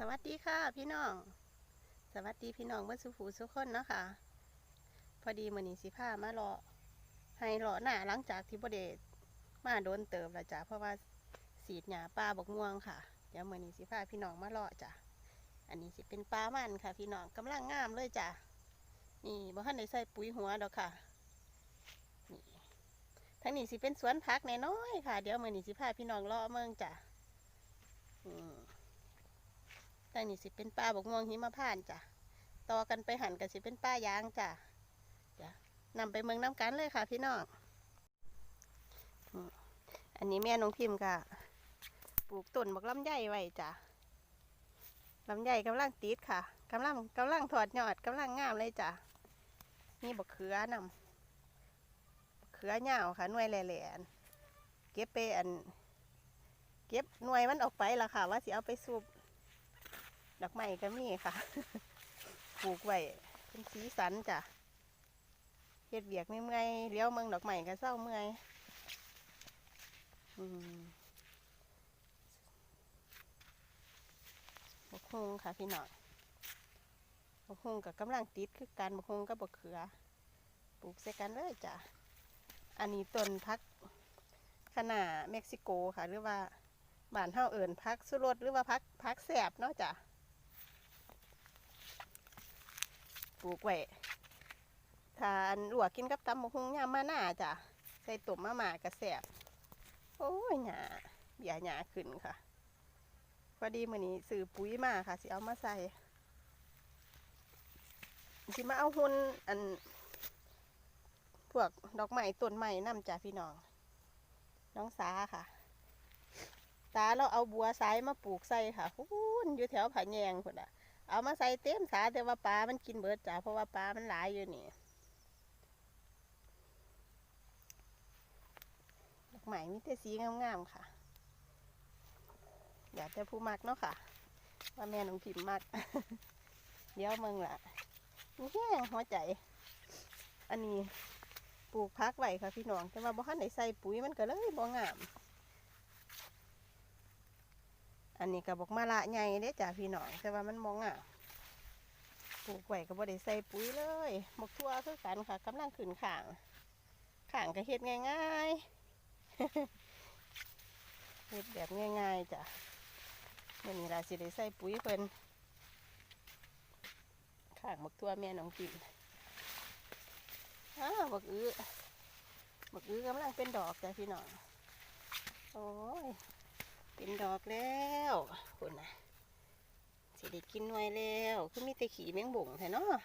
สวัสดีค่ะพี่น้อง สวัสดีพี่น้องเมื่อสุผูสุกคนเนาะค่ะ พอดีมือนี้สิพามาเลาะให้เลาะหน้าหลังจากที่บเดมาโดนเติบแล้วจ้ะเพราะว่าสีดหญ้าป่าบกม่วงค่ะ เดี๋ยวมือนี้สิพาพี่น้องมาเลาะจ้ะอันนี้สิเป็นปลามันค่ะ พี่น้องกำลังงามเลยจ้ะนี่บ่ทันได้ใส่ปุ๋ยหัวดอกค่ะนี่ทั้งนี้สิเป็นสวนผักน้อยๆค่ะ เดี๋ยวมือนี้สิพาพี่น้องเลาะเมืองจ้ะอืมางนี้สิเป็นป้าบกม่วงหิมพานจ้ะต่อกันไปหันกันสิเป็นป้ายางจ้ะจ้ะนำไปเมืองน้ำกันเลยค่ะพี่น้องอันนี้แม่น้องพิมพ์ก็ปลูกต้นบักลำไยไว้จ้ะลำไยกำลังติดค่ะกำลังกำลังถอดยอดกำลังงามเลยจ้ะนี่บักเขือนำเขือเหยาวค่ะหน่วยแหล่ๆเก็บไปอัน เก็บหน่วยมันออกไปละค่ะ ว่าสิเอาไปสูบ ดอกไม้ก็มีค่ะ ปลูกไว้เป็นสีสันจ้ะเฮ็ดเบียกไม่เมื่อยๆเลี้ยวเมืองดอกไม้ก็เศร้าเมื่อยอืมบกฮุงค่ะพี่น้องบกฮุงกับกำลังติดคือการบกฮุงกับบกเขือ ปลูกใส่กันเลยจ้ะ อันนี้ต้นพักขนาเม็กซิโกค่ะ หรือว่าบ้านเฮาเอิญพักสุรสหรือว่าพักพักแสบเนาะจ้ะ ปลูกไว้ถ้าอันลวกกินกับตำบักหุงยามมาหน้าจ้ะใส่ตุ่มมาหมากระแสบโอ้ยหยาเบียหยาขึ้นค่ะ พอดีมื้อนี้ซื้อปุ๋ยมาค่ะสิเอามาใส่สิมาเอาหุ่นอัน พวกดอกไม้ต้นไม้นำจ้ะพี่น้อง น้องสาค่ะ ตาเราเอาบัวสายมาปลูกใส่ค่ะพูนอยู่แถวผาแยงพุ่นอะ เอามาใส่เต็มสาแต่ว่าปลา มันกินเบิดจ้ะเพราะว่าปลา มันหลายอยู่นี่ดอกไม้มีแต่สีงามๆค่ะ อยากแต่ผู้มักเนาะค่ะ ว่าแม่น้องพิมพ์มัก เดี๋ยวมึงล่ะมีแห้งหัวใจ อันนี้ปลูกพักไว้ค่ะพี่น้อง แต่ว่าบ่ทันได้ใส่ปุ๋ยมันก็เลยบ่งาม อันนี้ก็บอกมาละใหญ่เด้จ้ะพี่น้องแต่ว่ามันมองอะปลูกไว้ก็บ่ได้ใส่ปุ๋ยเลยหมกทั่วคือกันค่ะกำลังขึ้นข่าง ข่างก็เฮ็ดง่ายๆเฮ็ดแบบง่ายๆจ้ะเมื่อนี้เราสิได้ใส่ปุ๋ยเพิ่นข่างหมกทั่วแม่น้องกินอ้าวบักอื้อบักอื้อกำลังเป็นดอกจ้ะพี่น้องโอ้ย เป็นดอกแล้วคุณนะสิได้กินหน่วยแล้วคือมีแต่ขี่แมงบ่งแท้เนาะ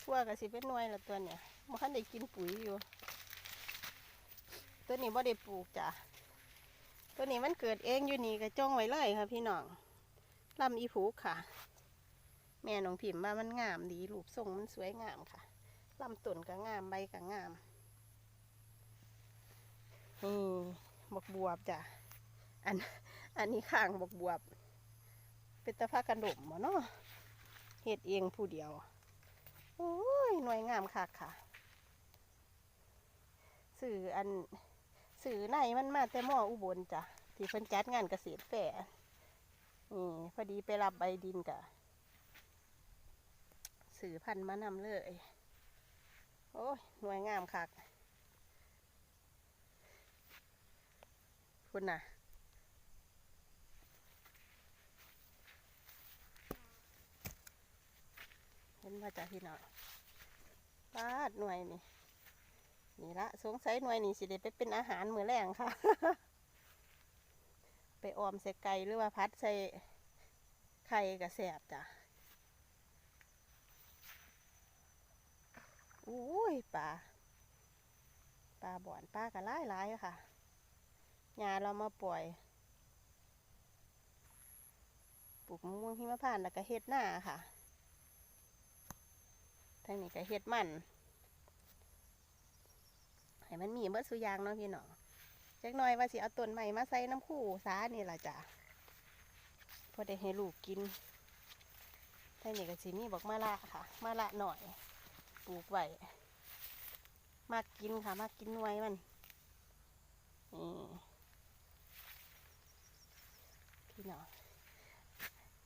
ทั่วก็สิเป็นหน่วยละตัวเนี่ยมันคันได้กินปุ๋ยอยู่ ตัวนี้บ่ได้ปลูกจ้ะตัวนี้มันเกิดเองอยู่นี่ก็จ้องไว้เลยค่ะพี่น้องลำอีผูกค่ะ แม่น้องพิมพ์ว่ามันงามดีรูปทรงมันสวยงามค่ะ ลำต้นก็งามใบก็งามนี่บกบวบจ้ะอันอันนี้ข้างบกบวบ เป็นตะพากันดมหมเนาะเฮ็ดเองผู้เดียวโอ้ยหน่วยงามคักค่ะสื่ออันสื่อในมันมาแต่หม้ออุบลจ้ะที่เพิ่นจัดงานเกษตรแฟร์นี่พอดีไปรับใบดินกะสื่อพันมานำเลย โอ้ยหน่วยงามคักคุณน่ะเห็นว่าจ้ะพี่น้องปาดหน่วยนี่นี่ละสงสัยหน่วยนี่สิเด็ไปเป็นอาหารมือแรงค่ะ ไปออมใส่ไก่หรือว่าพัดใส่ไข่กระแสบจ้ะอุ้ ยปลาปลาบ่อนปลากระไล่ไล่ค่ะยาเรามาปล่อย ปลูกมะม่วงหิมพานแล้วก็เฮ็ดหน้าค่ะทางนี้ก็เฮ็ดมันให้มันมีเบิดสุยางเนาะพี่น้องจักหน่อยว่าสิเอาต้นใหม่มาใส่น้ำคู่สานี่ล่ะจ้ะพอได้ให้ลูกกินทางนี้ก็สิมีบอกมาละค่ะ มาละหน่อย ปลูกไว้ มากกินค่ะ มากกินหน่วยมันนี่พี่น้อง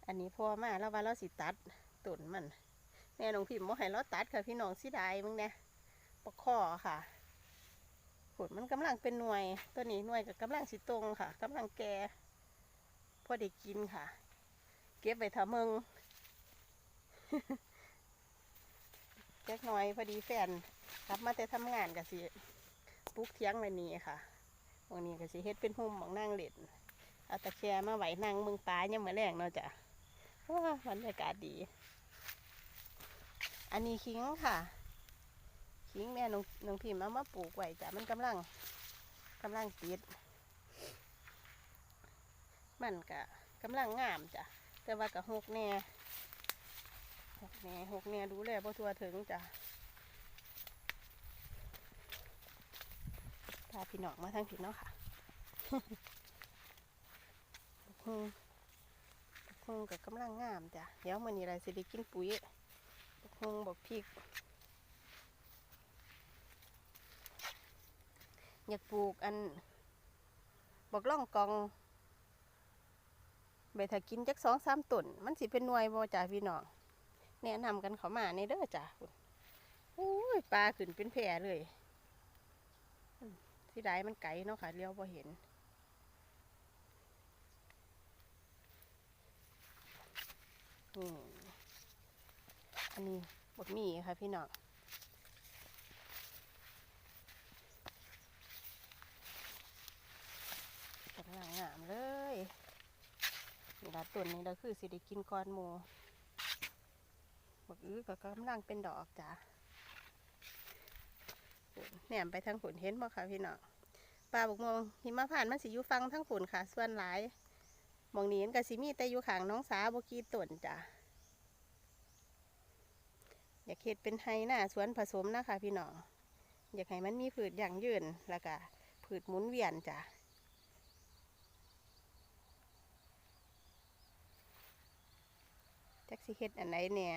อันนี้พอมาแล้วว่าเราสิตัดตุ่นมันแม่น้องพิมพ์บ่ให้เราตัดค่ะพี่น้องสิได้มึงเนี่ยปกคอค่ะผลมันกำลังเป็นหน่วย ตัวนี้หน่วยกับกำลังสิตรงค่ะกำลังแก่พอได้กินค่ะ เก็บไปทำมึงแจ็กหน่อยพอดีแฟน กลับมาแต่ทำงานกับสิปลุกเที่ยงวันนี้ค่ะวันนี้ก็สิเฮ็ดเป็นหุ่มของนั่งเล่นเอาตะแคร่มาไหวนั่งมึงปลาเนี่ยามมื่อแรงเนาะจ้ะว้าบรรยากาศดี อันนี้คิงค่ะคิงแม่นงนงพิมพ์เอามาปลูกไว้จ้ะมันกำลังกำลังติด มันกะกำลังงามจ้ะแต่ว่ากะหกแน่หกแน่หกแน่ดูแลบ่ทั่วถึงจ้ะ พาพี่น้องมาทางผิดเนาะค่ะบักฮุงบักฮุงกับกำลังงามจ้ะเดี๋ยวมื้อนี้เราสิได้กินปุ๋ยบักฮุงบักพริก อยากปลูกอันบักล่องกองใบถ้ากินจักสองสามต้นมันสิเป็นหน่วยบ่จ้าพี่น้องแนะนำกันเขามาในเด้อจ้าพุ่นโอ้ยปลาขึ้นเป็นแพร่เลย ที่ได้มันไกลเนาะค่ะเลี้ยวบ่เห็น นี่ อันนี้บดหมี่ค่ะพี่น้องกำลังงามเลยนี่ละต้นนี้เราคือสิได้กินก้อนหมูบักอื้อก็กำลังเป็นดอกจ้ะแหนมไปทางผุนเห็นบ่ค่ะพี่น้องปลาบกมงหิมะผ่านมันสิอยู่ฟังทั้งผุนค่ะ ส่วนหลายมองนี้นก็สิมีแต่อยู่ข้างน้องสาบกีต้นจ้ะอยากเฮ็ดเป็นไฮหน้าสวนผสมนะคะพี่น้องอยากให้มันมีผืชอย่างยืนแล้วก็ผืชหมุนเวียนจ้ะจักสิเฮ็ดอันไหนเนี่ย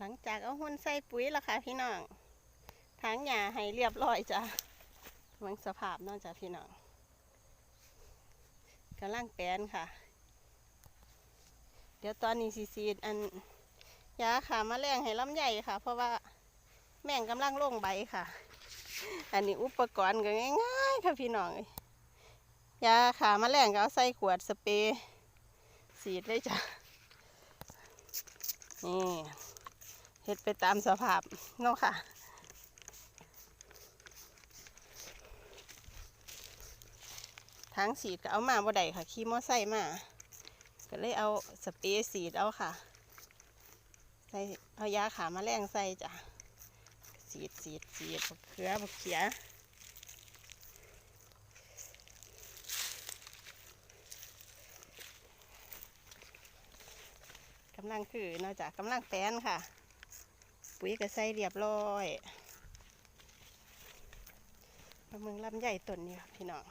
หลังจากเอาหุ่นใส่ปุ๋ยแล้วค่ะพี่น้องทางหญ้าให้เรียบร้อยจ้ะมังสภาพนอกจากพี่น้องกำลังแปลนค่ะ เดี๋ยวตอนนี้สีซีดอันยาขามาแรงให้ลำใหญ่ค่ะ เพราะว่าแม่งกำลังลงใบค่ะ อันนี้อุปกรณ์ก็ง่ายๆค่ะพี่น้องยยาขามาแรงก็เอาใส่ขวดสเปรย์สีดเลยจ้ะนี่ เฮ็ดไปตามสภาพเนาะค่ะ ทางสีดก็เอามาบ่ได้ค่ะ ขี่มอไซค์มา ก็เลยเอาสเปรย์สีดเอาค่ะ ใส่เอายาขามาแรงใส่จ้ะ สีดสีดสีดบกเขือบกเขียกำลังคือนอกจากกำลังแป้นค่ะ ปุ๋ยก็ใส่เรียบร้อยมาเมืองลำใหญ่ต้นนี้ค่ะพี่น้อง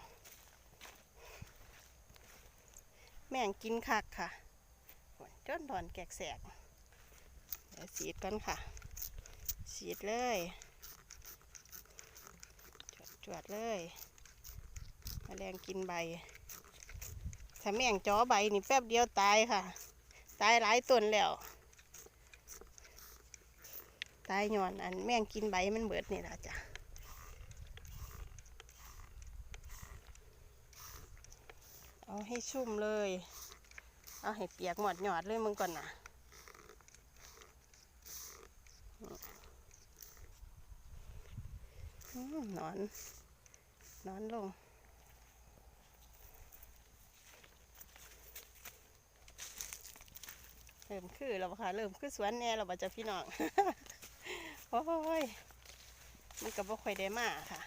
แม่งกินคักค่ะโอ้ยจนถอนแกกแสกเดี๋ยวสีดกันค่ะสีดเลยจวดจวดเลยมแมลงกินใบถ้าแม่งจ้อใบนี่แป๊บเดียวตายค่ะ ตายหลายต้นแล้ว ตายย้อนอันแม่งกินใบมันเบิดนี่ละจ้ะเอาให้ชุ่มเลย เอาให้เปียกหมดหยอดเลยมึงก่อนนะนอน นอนลง เริ่มคือแล้วค่ะ เริ่มคือสวนแน่แล้วบ่จะพี่น้อง โอ้ยมันก็บ่ค่อยได้มาค่ะ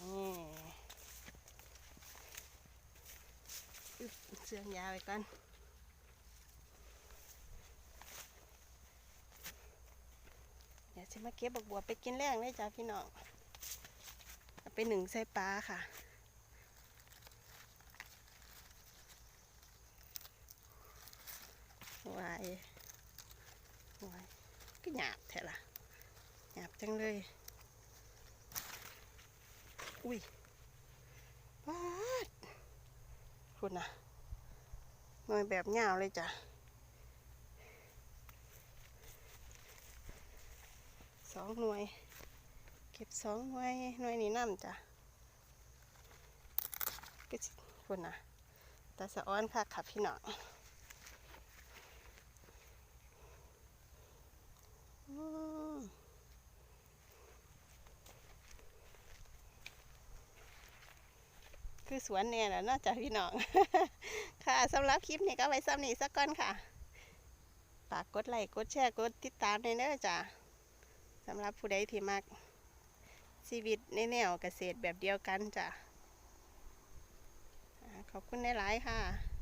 นี่เสื้อยาวไปก่อนเดี๋ยวจะมาเก็บบักบัวไปกินแรงเลยจ้าพี่น้องเอาไปหนึ่งใส่ปลาค่ะวาย วายก็หยาบแท้ล่ะหยาบจังเลย อุ้ยว้าดคุณนะหน่วยแบบยาเลยจ้ะสองหน่วย เก็บสองหน่วยหน่วยนี้น้ำจ้ะก็คุณนะแต่สะอ้อนค่ะค่ะพี่น้องอืม คือสวนเนี่ยแหละนอกจากพี่น้อง ค่ะสำหรับคลิปนี้ก็ไว้ซ้ำนี้สักก่อนค่ะฝากกดไลค์กดแชร์กดติดตามในเด้อจ้ะสำหรับผู้ใดที่มักชีวิตในแนวเกษตรแบบเดียวกันจ้ะขอบคุณหลายๆค่ะ